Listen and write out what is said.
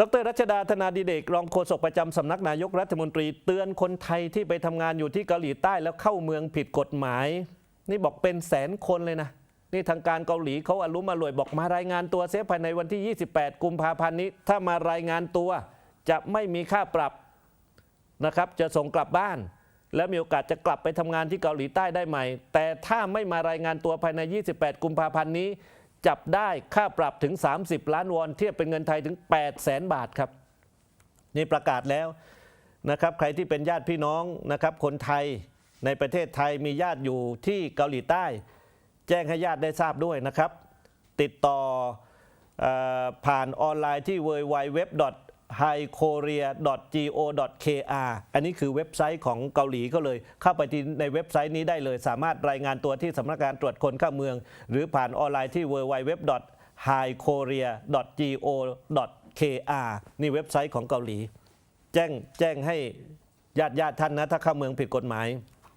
ดรรัชดาธนาดิเดกรองโฆษกประจำสำนักนายกรัฐมนตรี เตือนคนไทยที่ไปทำงานอยู่ที่เกาหลีใต้แล้วเข้าเมืองผิดกฎหมาย นี่บอกเป็นแสนคนเลยนะ นี่ทางการเกาหลีเขาอารมณ์อร่วยบอกมารายงานตัวเสียภายในวันที่ 28 กุมภาพันธ์นี้ ถ้ามารายงานตัวจะไม่มีค่าปรับนะครับจะส่งกลับบ้าน แล้วมีโอกาสจะกลับไปทำงานที่เกาหลีใต้ได้ใหม่ แต่ถ้าไม่มารายงานตัวภายใน 28 กุมภาพันธ์นี้ จับได้ค่าปรับถึง 30 ล้านวอนเทียบเป็นเงินไทยถึง8แสนบาทครับ นี่ประกาศแล้วนะครับใครที่เป็นญาติพี่น้องนะครับคนไทยในประเทศไทยมีญาติอยู่ที่เกาหลีใต้ แจ้งให้ญาติได้ทราบด้วยนะครับ ติดต่อเออผ่านออนไลน์ที่ www highkorea.go.kr อันนี้คือเว็บไซต์ของเกาหลีก็เลย เข้าไปที่ในเว็บไซต์นี้ได้เลย สามารถรายงานตัวที่สำนักงานตรวจคนเข้าเมือง หรือผ่านออนไลน์ที่ www highkorea.go.kr นี่เว็บไซต์ของเกาหลี แจ้งแจ้งให้ญาติญาติท่านนะ ถ้าเข้าเมืองผิดกฎหมาย